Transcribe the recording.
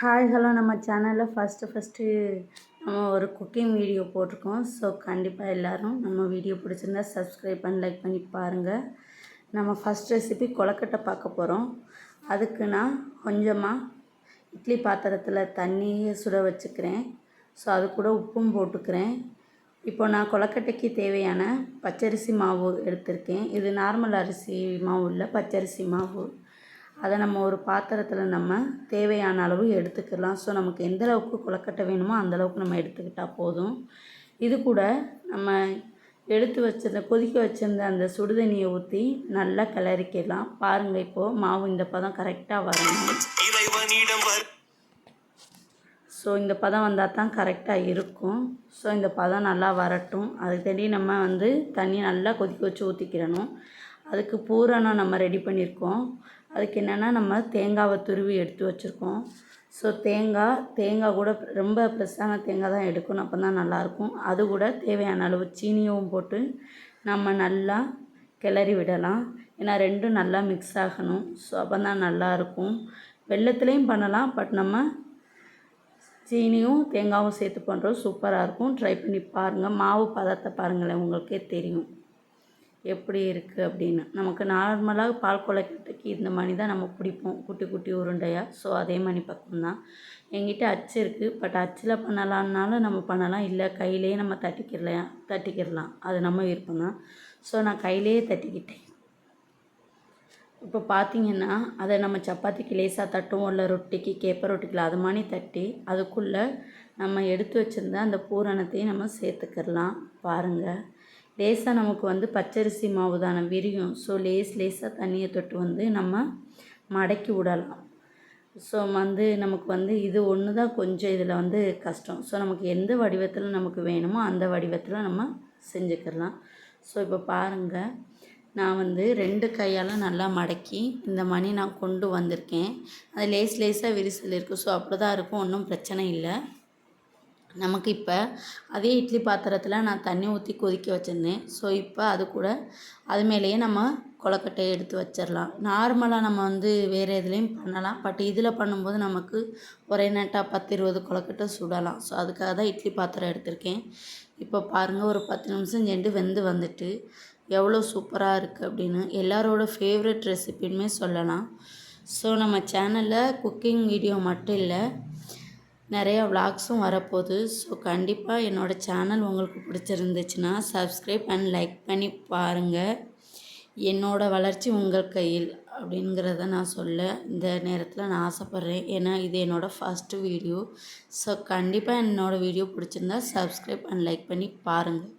Hi hello நம்ம சேனலில் first first நம்ம ஒரு குக்கிங் வீடியோ போட்டிருக்கோம். ஸோ கண்டிப்பாக எல்லோரும் நம்ம வீடியோ பிடிச்சிருந்தா சப்ஸ்கிரைப் பண்ணி லைக் பண்ணி பாருங்கள் நம்ம ஃபஸ்ட் ரெசிபி கொலக்கட்டை பார்க்க போகிறோம் அதுக்கு நான் கொஞ்சமாக இட்லி பாத்திரத்தில் தண்ணியை சுட வச்சுக்கிறேன். ஸோ அது கூட உப்பும் போட்டுக்கிறேன். இப்போ நான் கொலக்கட்டைக்கு தேவையான பச்சரிசி மாவு எடுத்திருக்கேன். இது நார்மல் அரிசி மாவு இல்லை பச்சரிசி மாவு. அதை நம்ம ஒரு பாத்திரத்தில் நம்ம தேவையான அளவு எடுத்துக்கலாம். ஸோ நமக்கு எந்த அளவுக்கு கொலக்கட்டை வேணுமோ அந்தளவுக்கு நம்ம எடுத்துக்கிட்டால் போதும். இது கூட நம்ம எடுத்து வச்சிருந்த கொதிக்க வச்சுருந்த அந்த சுடுதண்ணியை ஊற்றி நல்லா கிளறிக்கலாம். பாருங்கள் இப்போது மாவு இந்த பதம் கரெக்டாக வரணும். ஸோ இந்த பதம் வந்தால் தான் கரெக்டாக இருக்கும். ஸோ இந்த பதம் நல்லா வரட்டும். அதுக்கு தேடி நம்ம வந்து தண்ணி நல்லா கொதிக்க வச்சு ஊற்றிக்கிறணும் அதுக்கு பூரணம் நம்ம ரெடி பண்ணியிருக்கோம். அதுக்கு என்னென்னா நம்ம தேங்காவை துருவி எடுத்து வச்சுருக்கோம். ஸோ தேங்காய் தேங்காய் கூட ரொம்ப ஃப்ரெஷ்ஷான தேங்காய் தான் எடுக்கணும். அப்போ தான் நல்லாயிருக்கும். அது கூட தேவையான அளவு சீனியும் போட்டு நம்ம நல்லா கிளறி விடலாம். ஏன்னா ரெண்டும் நல்லா மிக்ஸ் ஆகணும். ஸோ அப்போ தான் நல்லாயிருக்கும். வெள்ளத்துலேயும் பண்ணலாம். பட் நம்ம சீனியும் தேங்காயும் சேர்த்து பண்ணுறோம் சூப்பராக இருக்கும். ட்ரை பண்ணி பாருங்கள் மாவு பதத்தை பாருங்களேன். உங்களுக்கே தெரியும். எப்படி இருக்குது அப்படின்னு. நமக்கு நார்மலாக பால் கொலைக்கட்டைக்கு இந்த மாதிரி தான் நம்ம பிடிப்போம் குட்டி குட்டி உருண்டையாக ஸோ அதே மாதிரி பக்கம் தான். எங்கிட்ட அச்சு இருக்குது பட் அச்சில் பண்ணலான்னாலும் நம்ம பண்ணலாம். இல்லை கையிலேயே நம்ம தட்டிக்கிடலாம் தட்டிக்கிடலாம் அது நம்ம விருப்பம் தான். ஸோ நான் கையிலேயே தட்டிக்கிட்டேன். இப்போ பார்த்திங்கன்னா அதை நம்ம சப்பாத்திக்கு லேசாக தட்டுவோம். இல்லை ரொட்டிக்கு கேப்ப ரொட்டிக்கில் அது மாதிரி தட்டி அதுக்குள்ளே நம்ம எடுத்து வச்சுருந்த அந்த பூரணத்தையும் நம்ம சேர்த்துக்கிடலாம் பாருங்கள் லேசாக நமக்கு வந்து பச்சரிசி மாவு தானே விரியும். ஸோ லேஸ் லேஸாக தண்ணியை தொட்டு வந்து நம்ம மடக்கி விடலாம். ஸோ வந்து நமக்கு வந்து இது ஒன்று தான் கொஞ்சம் இதில் வந்து கஷ்டம். ஸோ நமக்கு எந்த வடிவத்தில் நமக்கு வேணுமோ அந்த வடிவத்தில் நம்ம செஞ்சுக்கிடலாம் ஸோ இப்போ பாருங்கள் நான் வந்து ரெண்டு கையால் நல்லா மடக்கி இந்த மணி நான் கொண்டு வந்திருக்கேன். அது லேஸ் லேஸாக விரிசல் இருக்குது ஸோ அப்படி தான் இருக்கும். ஒன்றும் பிரச்சனை இல்லை. நமக்கு இப்போ அதே இட்லி பாத்திரத்தில் நான் தண்ணி ஊற்றி கொதிக்க வச்சுருந்தேன். ஸோ இப்போ அது கூட அது மேலேயே நம்ம கொலக்கட்டையை எடுத்து வச்சிடலாம் நார்மலாக நம்ம வந்து வேறு எதுலேயும் பண்ணலாம். பட் இதில் பண்ணும்போது நமக்கு ஒரே நேட்டாக பத்து இருபது கொலக்கட்டை சுடலாம். ஸோ அதுக்காக தான் இட்லி பாத்திரம் எடுத்திருக்கேன். இப்போ பாருங்கள் ஒரு பத்து நிமிஷம் சென்று வெந்து வந்துட்டு எவ்வளோ சூப்பராக இருக்குது அப்படின்னு எல்லாரோட ஃபேவரட் ரெசிபின்மே சொல்லலாம். ஸோ நம்ம சேனலில் குக்கிங் வீடியோ மட்டும் இல்லை நிறையா விளாக்ஸும் வரப்போகுது. ஸோ கண்டிப்பாக என்னோடய சேனல் உங்களுக்கு பிடிச்சிருந்துச்சுன்னா சப்ஸ்கிரைப் அண்ட் லைக் பண்ணி பாருங்கள் என்னோடய வளர்ச்சி உங்கள் கையில் அப்படிங்கிறத நான் சொல்ல இந்த நேரத்தில் நான் ஆசைப்பட்றேன். ஏன்னா இது என்னோடய ஃபஸ்ட்டு வீடியோ ஸோ கண்டிப்பாக என்னோடய வீடியோ பிடிச்சிருந்தா சப்ஸ்கிரைப் அண்ட் லைக் பண்ணி பாருங்கள்